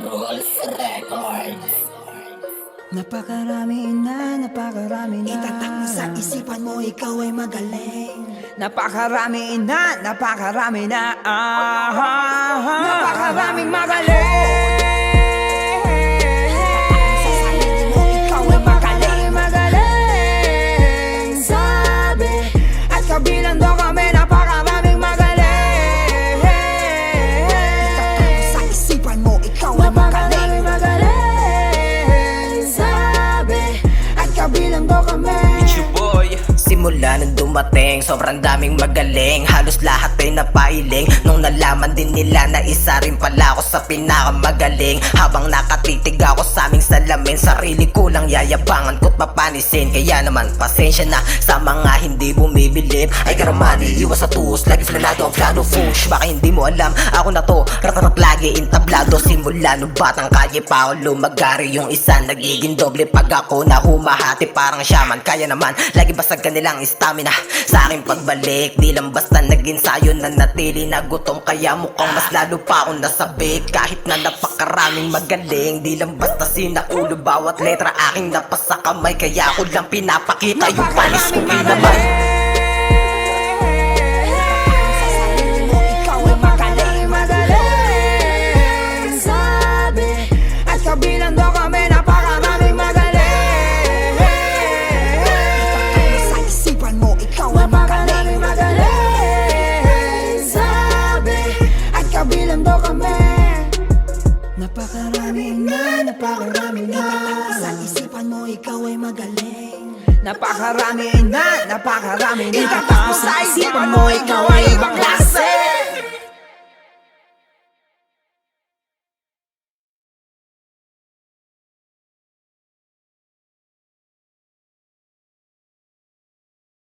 Rules Records. Napakarami na, napakarami na. Itatak mo sa isipan mo, ikaw ay magaling. Napakarami na, napakarami na. Ah, ah, ah. Napakaraming magaling Simula nung dumating, sobrang daming magaling. Halos lahat ay napailing. Nung nalaman din nila na isa rin pala ako sa pinakamagaling. Habang nakatitig ako sa aming salamin Sarili ko lang yayabangan ko't papanisin. Kaya naman pasensya na sa mga hindi bumibilib. Ay karamani, iwas sa tuos, lagi flanado ang plano Fush, baka hindi mo alam, ako na to Ratarat lagi intablado. Simula nung batang kaye pa ako lumagari Yung isa nagiging doble. Pag ako na humahati Parang shaman, kaya naman Lagi basag kanilang stamina. Sa aking pagbalik Di lang basta naging sayo na natili na gutom. Kaya mukhang mas lalo pa akong nasabik Kahit na napakaraming magaling Di lang basta sinaulo bawat letra aking napasa kamay Kaya ako lang pinapakita. Yung panis ko naman na, napakarami na. Sa isipan mo, ikaw ay magaling. Napakarami na, napakarami na. Itatak mo sa isipan mo, ikaw ay klase